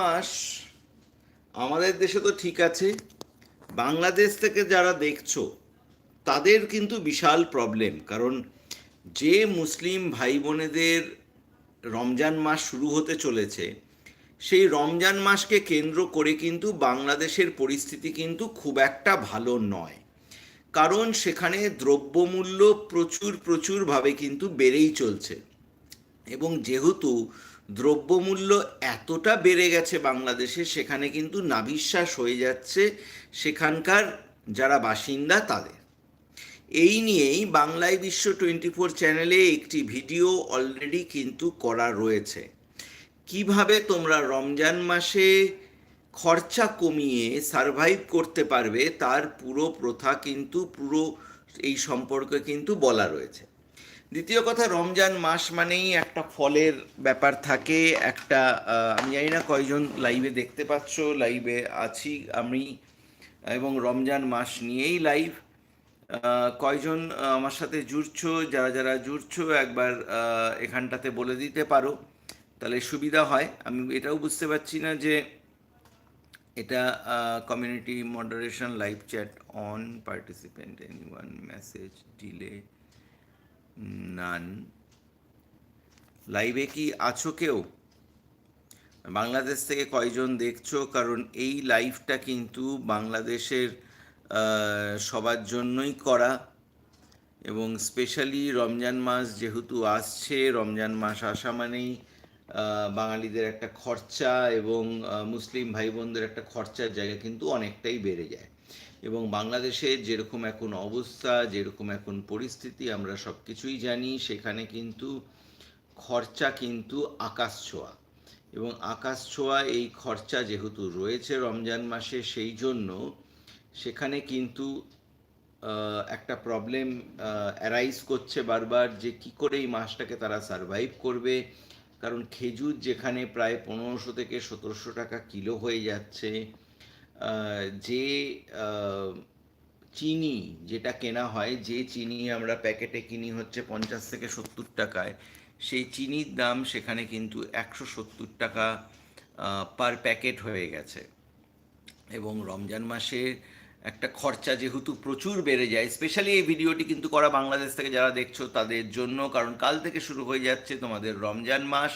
মাস আমাদের দেশে তো ঠিক আছে, বাংলাদেশ থেকে যারা দেখছ, তাদের কিন্তু বিশাল প্রবলেম কারণ যে মুসলিম ভাই বোনেদের রমজান মাস শুরু হতে চলেছে, সেই রমজান মাসকে কেন্দ্র করে কিন্তু বাংলাদেশের পরিস্থিতি কিন্তু খুব একটা ভালো নয়, কারণ সেখানে দ্রব্যমূল্য প্রচুর প্রচুরভাবে কিন্তু বেড়েই চলছে, এবং যেহেতু দ্রব্যমূল্য এতটা বেড়ে গেছে বাংলাদেশে, সেখানে কিন্তু নাবিশ্বাস হয়ে যাচ্ছে সেখানকার যারা বাসিন্দা তাদের। এই নিয়েই বাংলায় বিশ্ব টোয়েন্টি ফোর চ্যানেলে একটি ভিডিও অলরেডি কিন্তু করা রয়েছে। কীভাবে তোমরা রমজান মাসে খরচা কমিয়ে সারভাইভ করতে পারবে, তার পুরো প্রথা কিন্তু, পুরো এই সম্পর্কে কিন্তু বলা রয়েছে। দ্বিতীয় কথা, রমজান মাস মানেই একটা ফলের ব্যাপার থাকে, একটা আমি জানি না কয়জন লাইভে দেখতে পাচ্ছ লাইভে আছি আমি, এবং রমজান মাস নিয়েই লাইভ কয়জন আমার সাথে জুড়ছো, যারা যারা জুড়ছো, একবার এখানটাতে বলে দিতে পারো, তাহলে সুবিধা হয়। আমি এটাও বুঝতে পারছি না যে এটা community moderation live chat on participant any one message delay none. লাইভে কি আছো কেউ? বাংলাদেশ থেকে কয়জন দেখছ? কারণ এই লাইভটা কিন্তু বাংলাদেশের সবার জন্যই করা। এবং স্পেশালি রমজান মাস যেহেতু আসছে, রমজান মাস আসা মানেই বাঙালিদের একটা খরচা এবং মুসলিম ভাই বোনদের একটা খরচার জায়গা কিন্তু অনেকটাই বেড়ে যায়। এবং বাংলাদেশে যেরকম এখন অবস্থা, যেরকম এখন পরিস্থিতি, আমরা সব কিছুই জানি, সেখানে কিন্তু খরচা কিন্তু আকাশ ছোঁয়া। এবং আকাশ ছোঁয়া, এই খরচা যেহেতু রয়েছে রমজান মাসে, সেই জন্য সেখানে কিন্তু একটা প্রবলেম অ্যারাইজ করছে বারবার যে কি করে এই মাসটাকে তারা সারভাইভ করবে। কারণ খেজুর যেখানে প্রায় পনেরোশো থেকে সতেরোশো টাকা কিলো হয়ে যাচ্ছে যে চিনি যেটা কেনা হয়, যে চিনি আমরা প্যাকেটে কিনি হচ্ছে পঞ্চাশ থেকে সত্তর টাকায়, সেই চিনির দাম সেখানে কিন্তু একশো সত্তর টাকা পার প্যাকেট হয়ে গেছে। এবং রমজান মাসে একটা খরচা যেহেতু প্রচুর বেড়ে যায় স্পেশালি এই ভিডিওটি কিন্তু করা বাংলাদেশ থেকে যারা দেখছ তাদের জন্য, কারণ কাল থেকে শুরু হয়ে যাচ্ছে তোমাদের রমজান মাস।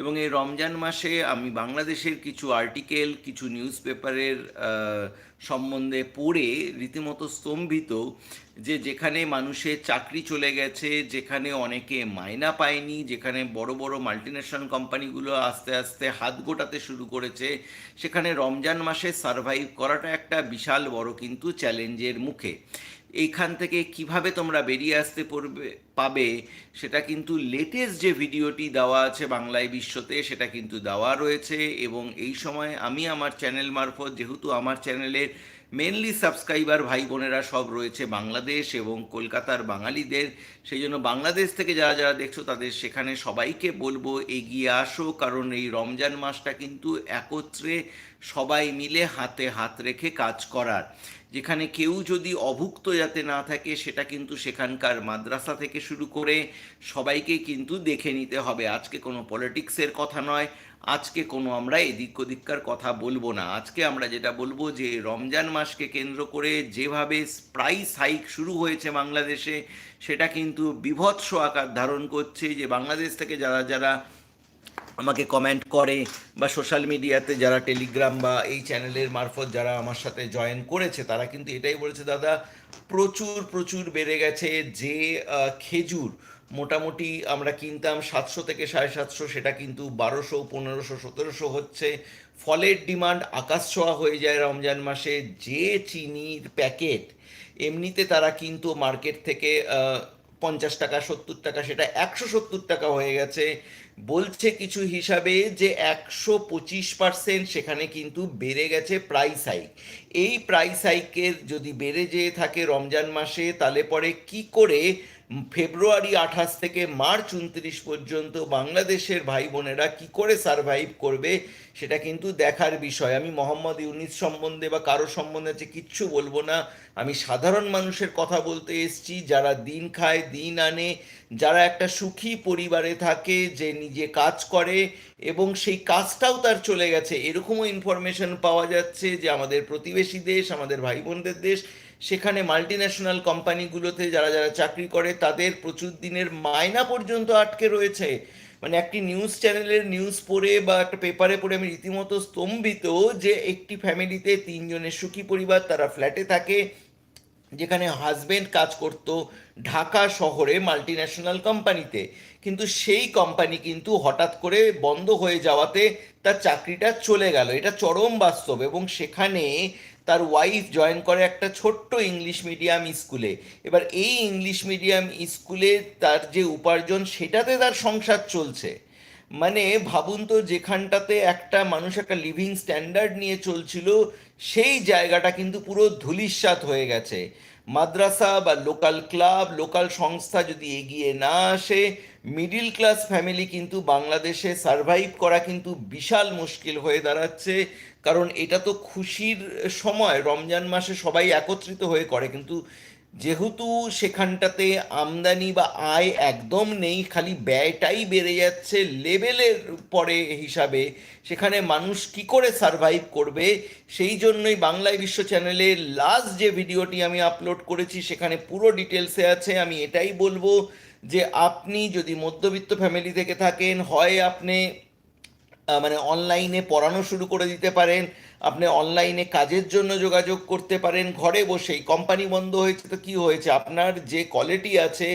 এবং এই রমজান মাসে আমি বাংলাদেশের কিছু আর্টিকেল কিছু নিউজ পেপারের সম্বন্ধে পড়ে রীতিমতো স্তম্ভিত যে যেখানে মানুষের চাকরি চলে গেছে, যেখানে অনেকে মায়না পায়নি, যেখানে বড় বড় মাল্টিনেশনাল কোম্পানিগুলো আস্তে আস্তে হাত গোটাতে শুরু করেছে, সেখানে রমজান মাসে সারভাইভ করাটা একটা বিশাল বড় কিন্তু চ্যালেঞ্জের মুখে। এইখান থেকে কীভাবে তোমরা বেরিয়ে আসতে পড়বে, পাবে, সেটা কিন্তু লেটেস্ট যে ভিডিওটি দেওয়া আছে বাংলায় বিশ্বতে, সেটা কিন্তু দেওয়া রয়েছে। এবং এই সময় আমি আমার চ্যানেল মারফত, যেহেতু আমার চ্যানেলের মেনলি সাবস্ক্রাইবার ভাই বোনেরা সব রয়েছে বাংলাদেশ এবং কলকাতার বাঙালিদের। সেই জন্য বাংলাদেশ থেকে যারা যারা দেখছ তাদের সেখানে সবাইকে বলব এগিয়ে আসো, কারণ এই রমজান মাসটা কিন্তু একত্রে সবাই মিলে হাতে হাত রেখে কাজ করার। যেখানে কেউ যদি অভুক্ত যাতে না থাকে, সেটা কিন্তু সেখানকার মাদ্রাসা থেকে শুরু করে সবাইকে কিন্তু দেখে নিতে হবে। আজকে কোনো পলিটিক্সের কথা নয়। আজকে কোনো আমরা এদিক ওদিককার কথা বলব না। আজকে আমরা যেটা বলব যে, রমজান মাসকে কেন্দ্র করে যেভাবে প্রাইস হাইক শুরু হয়েছে বাংলাদেশে, সেটা কিন্তু বিভৎস আকার ধারণ করছে যে, বাংলাদেশ থেকে যারা যারা আমাকে কমেন্ট করে বা সোশ্যাল মিডিয়াতে যারা টেলিগ্রাম বা এই চ্যানেলের মারফত যারা আমার সাথে জয়েন করেছে, তারা কিন্তু এটাই বলেছে, দাদা, প্রচুর প্রচুর বেড়ে গেছে যে খেজুর মোটামুটি আমরা কিনতাম সাতশো থেকে সাড়ে সাতশো, সেটা কিন্তু বারোশো, পনেরোশো, সতেরোশো হচ্ছে। ফলের ডিমান্ড আকাশ ছোঁয়া হয়ে যায় রমজান মাসে। যে চিনির প্যাকেট, এমনিতে তারা কিন্তু মার্কেট থেকে পঞ্চাশ টাকা, সত্তর টাকা, সেটা একশো সত্তর টাকা হয়ে গেছে। বলছে কিছু হিসাবে যে একশো পঁচিশ পার্সেন্ট সেখানে কিন্তু বেড়ে গেছে প্রাইস হাইক এই প্রাইস হাইকের যদি বেড়ে যেয়ে থাকে রমজান মাসে, তাহলে পরে কি করে ফেব্রুয়ারি আঠাশ থেকে মার্চ উনত্রিশ পর্যন্ত বাংলাদেশের ভাই বোনেরা কী করে সারভাইভ করবে, সেটা কিন্তু দেখার বিষয়। আমি মোহাম্মদ ইউনিস সম্বন্ধে বা কারও সম্বন্ধে যে কিচ্ছু বলব না। আমি সাধারণ মানুষের কথা বলতে এসছি, যারা দিন খায়, দিন আনে, যারা একটা সুখী পরিবারে থাকে, যে নিজে কাজ করে এবং সেই কাজটাও তার চলে গেছে। এরকমও ইনফরমেশন পাওয়া যাচ্ছে যে আমাদের প্রতিবেশী দেশ, আমাদের ভাই বোনদের দেশ, সেখানে মাল্টি ন্যাশনাল কোম্পানিগুলোতে যারা যারা চাকরি করে, তাদের প্রচুর দিনের মায়না পর্যন্ত আটকে রয়েছে। মানে একটি নিউজ চ্যানেলের নিউজ পড়ে বা একটা পেপারে পড়ে আমি রীতিমতো স্তম্ভিত যে একটি ফ্যামিলিতে তিনজনের সুখী পরিবার, তারা ফ্ল্যাটে থাকে যেখানে হাজবেন্ড কাজ করত ঢাকা শহরে মাল্টি ন্যাশনাল কোম্পানিতে কিন্তু সেই কোম্পানি কিন্তু হঠাৎ করে বন্ধ হয়ে যাওয়াতে তার চাকরিটা চলে গেল। এটা চরম বাস্তব এবং সেখানে তার ওয়াইফ জয়েন করে একটা ছোট্ট ইংলিশ মিডিয়াম স্কুলে এবার এই ইংলিশ মিডিয়াম স্কুলে তার যে উপার্জন, সেটাতে তার সংসার চলছে। মানে ভাবুন তো, যেখানটাতে একটা মানুষ একটা লিভিং স্ট্যান্ডার্ড নিয়ে চলছিল সেই জায়গাটা কিন্তু পুরো ধুলিস্বাত হয়ে গেছে। মাদ্রাসা বা লোকাল ক্লাব লোকাল সংস্থা যদি এগিয়ে না আসে মিডিল ক্লাস ফ্যামিলি কিন্তু বাংলাদেশে সারভাইভ করা কিন্তু বিশাল মুশকিল হয়ে দাঁড়াচ্ছে। কারণ এটা তো খুশির সময়, রমজান মাসে সবাই একত্রিত হয়ে করে। কিন্তু যেহেতু সেখানটাতে আমদানি বা আয় একদম নেই, খালি ব্যয়টাই বেড়ে যাচ্ছে লেভেলের পরে হিসাবে, সেখানে মানুষ কি করে সারভাইভ করবে, সেই জন্যই বাংলায় বিশ্ব চ্যানেলে লাস্ট যে ভিডিওটি আমি আপলোড করেছি, সেখানে পুরো ডিটেলসে আছে, আমি এটাই বলব যে আপনি যদি মধ্যবিত্ত ফ্যামিলি থেকে থাকেন, হয় আপনি মানে অনলাইনে পড়ানো শুরু করে দিতে পারেন আপনি অনলাইনে কাজের জন্য যোগাযোগ করতে পারেন, ঘরে বসেই। কোম্পানি বন্ধ হয়েছে তো কি হয়েছে? আপনার যে কোয়ালিটি আছে,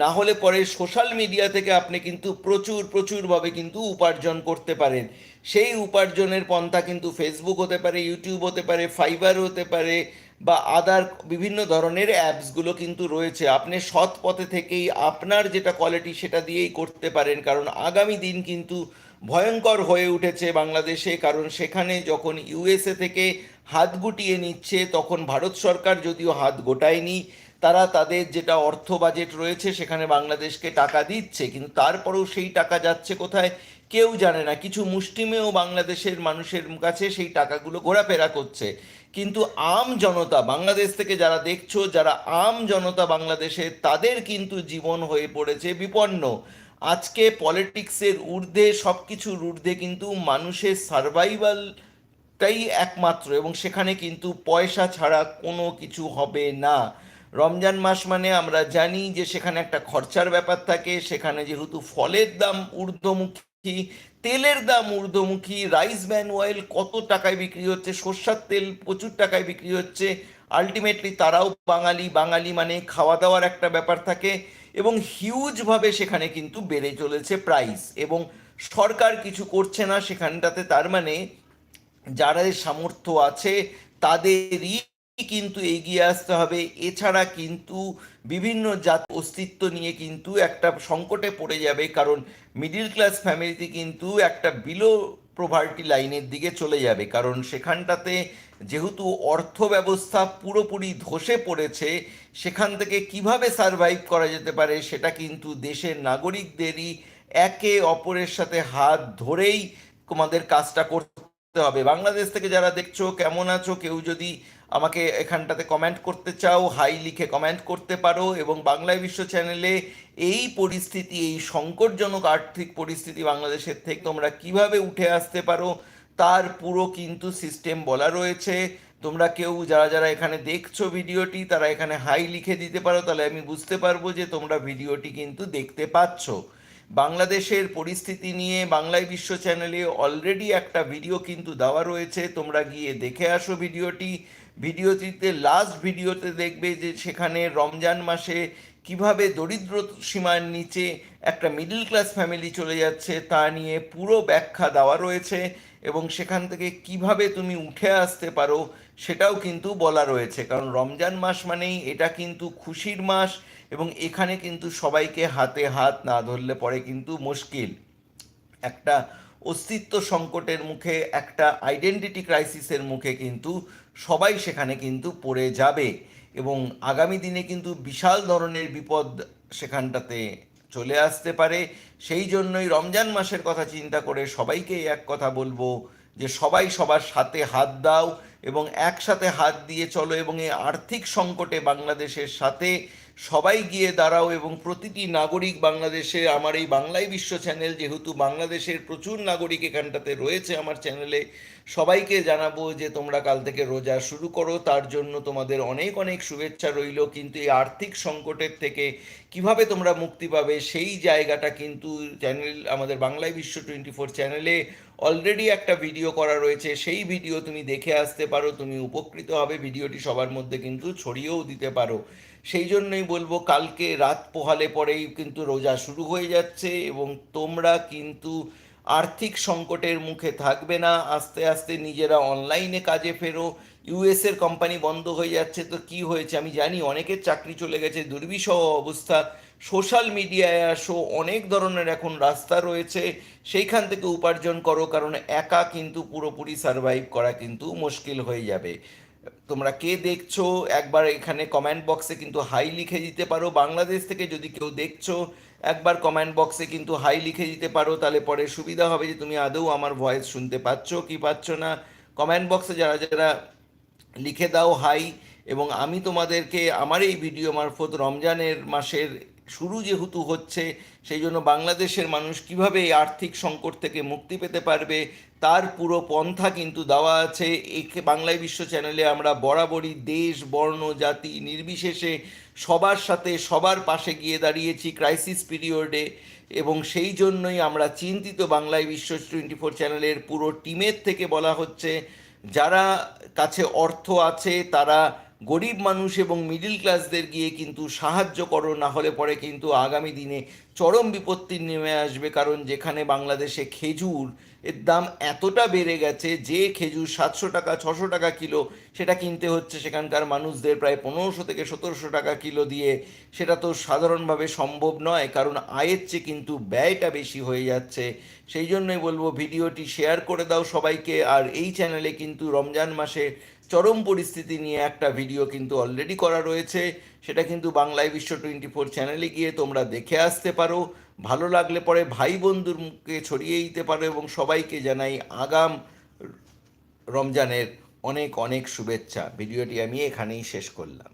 না হলে পরে সোশ্যাল মিডিয়া থেকে আপনি কিন্তু প্রচুর প্রচুরভাবে কিন্তু উপার্জন করতে পারেন। সেই উপার্জনের পন্থা কিন্তু ফেসবুক হতে পারে ইউটিউব হতে পারে ফাইবার হতে পারে বা আদার বিভিন্ন ধরনের অ্যাপসগুলো কিন্তু রয়েছে। আপনি সৎ পথে থেকেই আপনার যেটা কোয়ালিটি সেটা দিয়েই করতে পারেন। কারণ আগামী দিন কিন্তু ভয়ঙ্কর হয়ে উঠেছে বাংলাদেশে, কারণ সেখানে যখন ইউএসএ থেকে হাত গুটিয়ে নিচ্ছে, তখন ভারত সরকার যদিও হাত গোটায়নি, তারা তাদের যেটা অর্থ বাজেট রয়েছে, সেখানে বাংলাদেশকে টাকা দিচ্ছে, কিন্তু তারপরেও সেই টাকা যাচ্ছে কোথায় কেউ জানে না। কিছু মুষ্টিমেয় বাংলাদেশের মানুষের কাছে সেই টাকাগুলো ঘোরাফেরা করছে। কিন্তু আম জনতা, বাংলাদেশ থেকে যারা দেখছ, যারা আম জনতা বাংলাদেশে, তাদের কিন্তু জীবন হয়ে পড়েছে বিপন্ন। আজকে পলিটিক্সের ঊর্ধ্বে সব কিছুর ঊর্ধ্বে কিন্তু মানুষের সার্ভাইভালটাই একমাত্র এবং সেখানে কিন্তু পয়সা ছাড়া কোনো কিছু হবে না। রমজান মাস মানে আমরা জানি যে সেখানে একটা খরচার ব্যাপার থাকে, সেখানে যেহেতু ফলের দাম ঊর্ধ্বমুখী, তেলের দাম ঊর্ধ্বমুখী রাইস ব্যান অয়েল কত টাকায় বিক্রি হচ্ছে, সর্ষার তেল প্রচুর টাকায় বিক্রি হচ্ছে আলটিমেটলি তারাও বাঙালি বাঙালি মানে খাওয়া দাওয়ার একটা ব্যাপার থাকে। এবং হিউজভাবে সেখানে কিন্তু বেড়ে চলেছে প্রাইস এবং সরকার কিছু করছে না সেখানটাতে, তার মানে যাদের সামর্থ্য আছে তাদেরই কিন্তু এগিয়ে আসতে হবে। এছাড়া কিন্তু বিভিন্ন জাত অস্তিত্ব নিয়ে কিন্তু একটা সংকটে পড়ে যাবে কারণ মিডিল ক্লাস ফ্যামিলিতে কিন্তু একটা বিলো প্রভার্টি লাইনের দিকে চলে যাবে। কারণ সেখানটাতে যেহেতু অর্থ ব্যবস্থা পুরোপুরি ধসে পড়েছে, সেখান থেকে কীভাবে সারভাইভ করা যেতে পারে সেটা কিন্তু দেশের নাগরিকদেরই একে অপরের সাথে হাত ধরেই তোমাদের কাজটা করতে হবে। বাংলাদেশ থেকে যারা দেখছ, কেমন আছো, কেউ যদি আমাকে এখানটাতে কমেন্ট করতে চাও হাই লিখে কমেন্ট করতে পারো এবং বাংলায় বিশ্ব চ্যানেলে এই পরিস্থিতি, এই সংকটজনক আর্থিক পরিস্থিতি বাংলাদেশের থেকে তোমরা কীভাবে উঠে আসতে পারো তার পুরো কিন্তু সিস্টেম বলা রয়েছে। তোমরা কেউ যারা যারা এখানে দেখছ ভিডিওটি, তারা এখানে হাই লিখে দিতে পারো। তাহলে আমি বুঝতে পারব যে তোমরা ভিডিওটি কিন্তু দেখতে পাচ্ছো। বাংলাদেশের পরিস্থিতি নিয়ে বাংলায় বিশ্ব চ্যানেলে অলরেডি একটা ভিডিও কিন্তু দেওয়া রয়েছে। তোমরা গিয়ে দেখে আসো ভিডিওটি। ভিডিওটিতে লাস্ট ভিডিওতে দেখবে যে সেখানে রমজান মাসে কীভাবে দরিদ্র সীমার নিচে একটা মিডল ক্লাস ফ্যামিলি চলে যাচ্ছে, তা নিয়ে পুরো ব্যাখ্যা দেওয়া রয়েছে। এবং সেখান থেকে কীভাবে তুমি উঠে আসতে পারো সেটাও কিন্তু বলা রয়েছে। কারণ রমজান মাস মানেই এটা কিন্তু খুশির মাস এবং এখানে কিন্তু সবাইকে হাতে হাত না ধরলে পরে কিন্তু মুশকিল। একটা অস্তিত্ব সংকটের মুখে, একটা আইডেন্টিটি ক্রাইসিসের মুখে কিন্তু সবাই সেখানে কিন্তু পড়ে যাবে এবং আগামী দিনে কিন্তু বিশাল ধরনের বিপদ সেখানটাতে চলে আসতে পারে। সেই জন্যই রমজান মাসের কথা চিন্তা করে সবাইকে এক কথা বলব যে সবাই সবার সাথে হাত দাও এবং একসাথে হাত দিয়ে চলো এবং এই আর্থিক সংকটে বাংলাদেশের সাথে সবাই গিয়ে দাঁড়াও এবং প্রতিটি নাগরিক বাংলাদেশে, আমার এই বাংলায় বিশ্ব চ্যানেল যেহেতু বাংলাদেশের প্রচুর নাগরিক এখানটাতে রয়েছে আমার চ্যানেলে, সবাইকে জানাব যে তোমরা কাল থেকে রোজা শুরু করো। তার জন্য তোমাদের অনেক অনেক শুভেচ্ছা রইল। কিন্তু এই আর্থিক সংকটের থেকে কীভাবে তোমরা মুক্তি পাবে সেই জায়গাটা কিন্তু চ্যানেল, আমাদের বাংলায় বিশ্ব টোয়েন্টি ফোর চ্যানেলে অলরেডি একটা ভিডিও করা রয়েছে। সেই ভিডিও তুমি দেখে আসতে পারো, তুমি উপকৃত হবে। ভিডিওটি সবার মধ্যে কিন্তু ছড়িয়েও দিতে পারো। সেই জন্যই বলব কালকে রাত পোহালে পরেই কিন্তু রোজা শুরু হয়ে যাচ্ছে এবং তোমরা কিন্তু আর্থিক সংকটের মুখে থাকবে না। আস্তে আস্তে নিজেরা অনলাইনে কাজে ফেরো। ইউএস এর কোম্পানি বন্ধ হয়ে যাচ্ছে তো কি হয়েছে আমি জানি, অনেকের চাকরি চলে গেছে, দুর্বিষহ অবস্থা। সোশ্যাল মিডিয়ায় আসো, অনেক ধরনের এখন রাস্তা রয়েছে। সেইখান থেকে উপার্জন করো, কারণ একা কিন্তু পুরোপুরি সার্ভাইভ করা কিন্তু মুশকিল হয়ে যাবে। তোমরা কে দেখছ? একবার এখানে কমেন্ট বক্সে কিন্তু হাই লিখে দিতে পারো। বাংলাদেশ থেকে যদি কেউ দেখছ, একবার কমেন্ট বক্সে কিন্তু হাই লিখে দিতে পারো। তাহলে পরে সুবিধা হবে যে তুমি আদৌ আমার ভয়েস শুনতে পাচ্ছ কি পাচ্ছ না। কমেন্ট বক্সে যারা যারা লিখে দাও হাই এবং আমি তোমাদেরকে আমার এই ভিডিও মারফত রমজানের মাসের শুরু যেহেতু হচ্ছে, সেই জন্য বাংলাদেশের মানুষ কীভাবে এই আর্থিক সংকট থেকে মুক্তি পেতে পারবে তার পুরো পন্থা কিন্তু দেওয়া আছে। একে বাংলায় বিশ্ব চ্যানেলে আমরা বরাবরই দেশ, বর্ণ, জাতি নির্বিশেষে সবার সাথে সবার পাশে গিয়ে দাঁড়িয়েছি ক্রাইসিস পিরিয়ডে এবং সেই জন্যই আমরা চিন্তিত বাংলায় বিশ্ব টোয়েন্টি ফোর চ্যানেলের পুরো টিমের থেকে বলা হচ্ছে, যারা কাছে অর্থ আছে তারা গরিব মানুষ এবং মিডিল ক্লাসদের গিয়ে কিন্তু সাহায্য করো, না হলে পরে কিন্তু আগামী দিনে চরম বিপত্তি নেমে আসবে। কারণ যেখানে বাংলাদেশে খেজুর এর দাম এতটা বেড়ে গেছে, যে খেজুর সাতশো টাকা, ছশো টাকা কিলো, সেটা কিনতে হচ্ছে সেখানকার মানুষদের প্রায় পনেরোশো থেকে সতেরোশো টাকা কিলো দিয়ে। সেটা তো সাধারণভাবে সম্ভব নয়, কারণ আয়ের চেয়ে কিন্তু ব্যয়টা বেশি হয়ে যাচ্ছে। সেই জন্যই বলব, ভিডিওটি শেয়ার করে দাও সবাইকে। আর এই চ্যানেলে কিন্তু রমজান মাসে চরম পরিস্থিতি নিয়ে একটা ভিডিও কিন্তু অলরেডি করা রয়েছে। সেটা কিন্তু বাংলায় বিশ্ব টোয়েন্টি ফোর চ্যানেলে গিয়ে তোমরা দেখে আসতে পারো। ভালো লাগলে পরে ভাই বন্ধুর মুখে ছড়িয়ে দিতে পারো এবং সবাইকে জানাই আগাম রমজানের অনেক অনেক শুভেচ্ছা। ভিডিওটি আমি এখানেই শেষ করলাম।